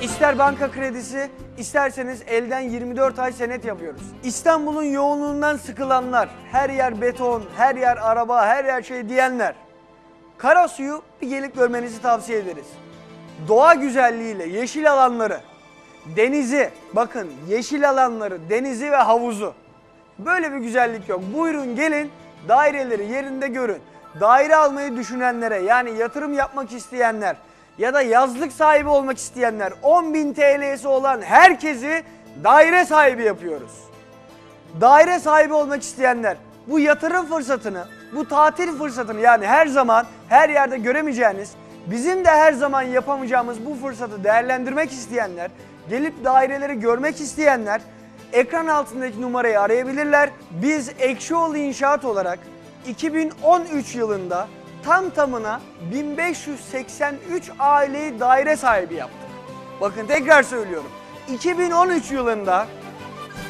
İster banka kredisi, isterseniz elden 24 ay senet yapıyoruz. İstanbul'un yoğunluğundan sıkılanlar, her yer beton, her yer araba, her yer şey diyenler. Karasu'yu bir gelip görmenizi tavsiye ederiz. Doğa güzelliğiyle yeşil alanları, denizi, bakın yeşil alanları, denizi ve havuzu. Böyle bir güzellik yok. Buyurun gelin daireleri yerinde görün. Daire almayı düşünenlere yani yatırım yapmak isteyenler ya da yazlık sahibi olmak isteyenler 10.000 TL'si olan herkesi daire sahibi yapıyoruz. Daire sahibi olmak isteyenler bu yatırım fırsatını, bu tatil fırsatını yani her zaman her yerde göremeyeceğiniz, bizim de her zaman yapamayacağımız bu fırsatı değerlendirmek isteyenler, gelip daireleri görmek isteyenler ekran altındaki numarayı arayabilirler. Biz Ekşioğlu İnşaat olarak 2013 yılında tam tamına 1583 aileyi daire sahibi yaptık. Bakın tekrar söylüyorum. 2013 yılında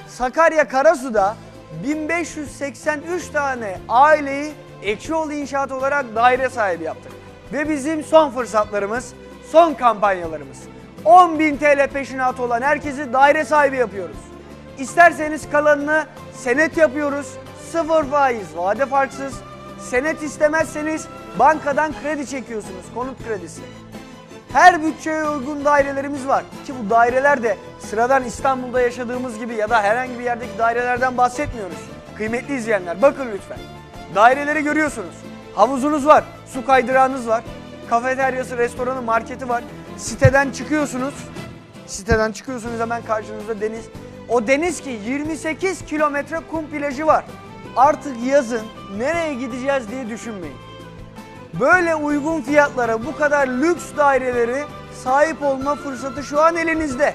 Sakarya Karasu'da 1583 tane aileyi Ekşioğlu İnşaat olarak daire sahibi yaptık. Ve bizim son fırsatlarımız, son kampanyalarımız. 10.000 TL peşinatı olan herkesi daire sahibi yapıyoruz. İsterseniz kalanını senet yapıyoruz. Sıfır faiz, vade farksız. Senet istemezseniz bankadan kredi çekiyorsunuz, konut kredisi. Her bütçeye uygun dairelerimiz var. Ki bu daireler de sıradan İstanbul'da yaşadığımız gibi ya da herhangi bir yerdeki dairelerden bahsetmiyoruz. Kıymetli izleyenler bakın lütfen. Daireleri görüyorsunuz. Havuzunuz var, su kaydırağınız var, kafeteryası, restoranı, marketi var. Siteden çıkıyorsunuz. Siteden çıkıyorsunuz hemen karşınızda deniz. O deniz ki 28 kilometre kum plajı var. Artık yazın nereye gideceğiz diye düşünmeyin. Böyle uygun fiyatlara bu kadar lüks daireleri sahip olma fırsatı şu an elinizde.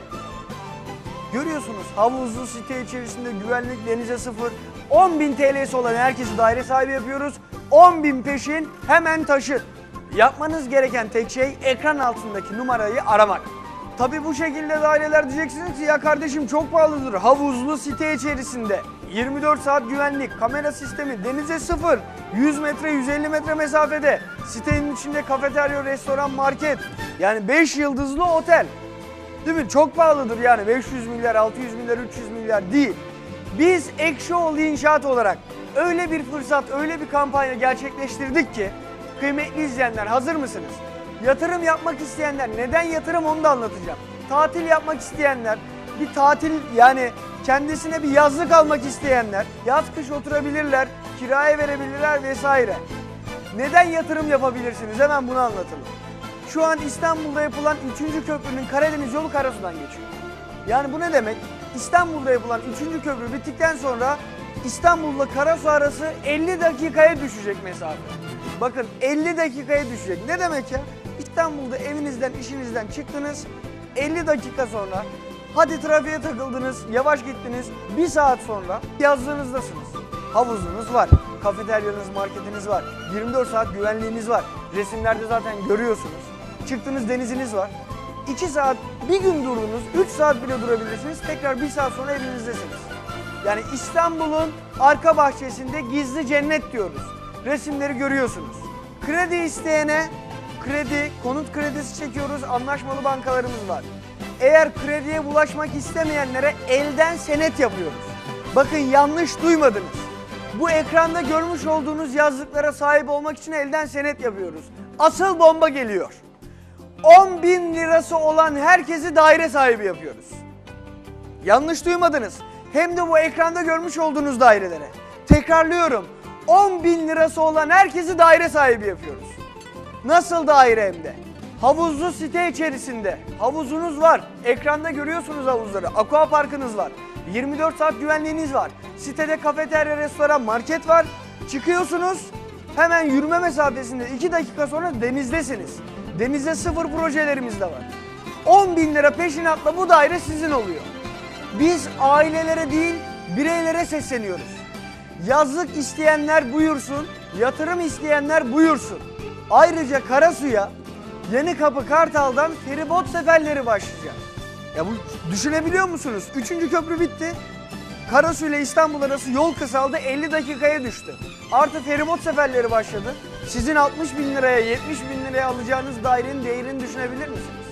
Görüyorsunuz havuzlu site içerisinde güvenlik denize sıfır. 10.000 TL'si olan herkesi daire sahibi yapıyoruz. 10.000 peşin hemen taşın. Yapmanız gereken tek şey ekran altındaki numarayı aramak. Tabi bu şekilde daireler diyeceksiniz ki ya kardeşim çok pahalıdır. Havuzlu site içerisinde 24 saat güvenlik, kamera sistemi, denize sıfır, 100 metre 150 metre mesafede, sitenin içinde kafeterya, restoran, market. Yani 5 yıldızlı otel. Değil mi? Çok pahalıdır yani 500 milyar, 600 milyar, 300 milyar değil. Biz Ekşioğlu İnşaat olarak öyle bir fırsat, öyle bir kampanya gerçekleştirdik ki kıymetli izleyenler hazır mısınız? Yatırım yapmak isteyenler, neden yatırım onu da anlatacağım. Tatil yapmak isteyenler, bir tatil yani kendisine bir yazlık almak isteyenler, yaz kış oturabilirler, kiraya verebilirler vesaire. Neden yatırım yapabilirsiniz? Hemen bunu anlatalım. Şu an İstanbul'da yapılan 3. köprünün Karadeniz yolu Karasu'dan geçiyor. Yani bu ne demek? İstanbul'da yapılan 3. köprü bittikten sonra İstanbul'la Karasu arası 50 dakikaya düşecek mesafe. Bakın 50 dakikaya düşecek. Ne demek ya? İstanbul'da evinizden, işinizden çıktınız. 50 dakika sonra hadi trafiğe takıldınız, yavaş gittiniz. Bir saat sonra yazlığınızdasınız. Havuzunuz var, kafeteryanız, marketiniz var, 24 saat güvenliğiniz var. Resimlerde zaten görüyorsunuz. Çıktınız deniziniz var. 2 saat, bir gün durdunuz, 3 saat bile durabilirsiniz. Tekrar bir saat sonra evinizdesiniz. Yani İstanbul'un arka bahçesinde gizli cennet diyoruz. Resimleri görüyorsunuz. Kredi isteyene kredi, konut kredisi çekiyoruz. Anlaşmalı bankalarımız var. Eğer krediye bulaşmak istemeyenlere elden senet yapıyoruz. Bakın yanlış duymadınız. Bu ekranda görmüş olduğunuz yazlıklara sahip olmak için elden senet yapıyoruz. Asıl bomba geliyor. 10 bin lirası olan herkesi daire sahibi yapıyoruz. Yanlış duymadınız. Hem de bu ekranda görmüş olduğunuz dairelere. Tekrarlıyorum. 10 bin lirası olan herkesi daire sahibi yapıyoruz. Nasıl daire hem de? Havuzlu site içerisinde. Havuzunuz var. Ekranda görüyorsunuz havuzları. Aqua parkınız var. 24 saat güvenliğiniz var. Sitede kafeterya, restoran, market var. Çıkıyorsunuz. Hemen yürüme mesafesinde 2 dakika sonra denizdesiniz. Denizde sıfır projelerimiz de var. 10 bin lira peşinatla bu daire sizin oluyor. Biz ailelere değil bireylere sesleniyoruz. Yazlık isteyenler buyursun, yatırım isteyenler buyursun. Ayrıca Karasu'ya Yeni Kapı Kartal'dan feribot seferleri başlayacak. Ya bu düşünebiliyor musunuz? Üçüncü köprü bitti. Karasu ile İstanbul arası yol kısaldı 50 dakikaya düştü. Artı feribot seferleri başladı. Sizin 60 bin liraya 70 bin liraya alacağınız dairenin değerini düşünebilir misiniz?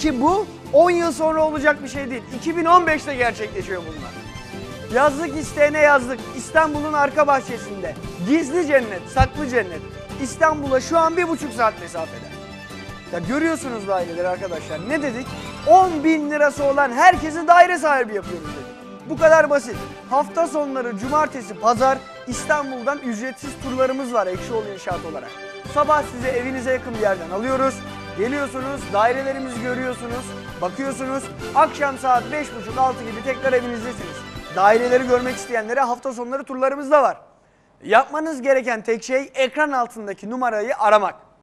Ki bu 10 yıl sonra olacak bir şey değil. 2015'te gerçekleşiyor bunlar. Yazlık isteğine yazlık. İstanbul'un arka bahçesinde. Gizli cennet, saklı cennet. İstanbul'a şu an bir buçuk saat mesafede. Ya görüyorsunuz daireleri arkadaşlar. Ne dedik? 10 bin lirası olan herkesi daire sahibi yapıyoruz dedik. Bu kadar basit. Hafta sonları, cumartesi, pazar İstanbul'dan ücretsiz turlarımız var Ekşioğlu İnşaat olarak. Sabah size evinize yakın bir yerden alıyoruz. Geliyorsunuz, dairelerimizi görüyorsunuz, bakıyorsunuz. Akşam saat 5.30-6 gibi tekrar evinizdesiniz. Daireleri görmek isteyenlere hafta sonları turlarımız da var. Yapmanız gereken tek şey ekran altındaki numarayı aramak.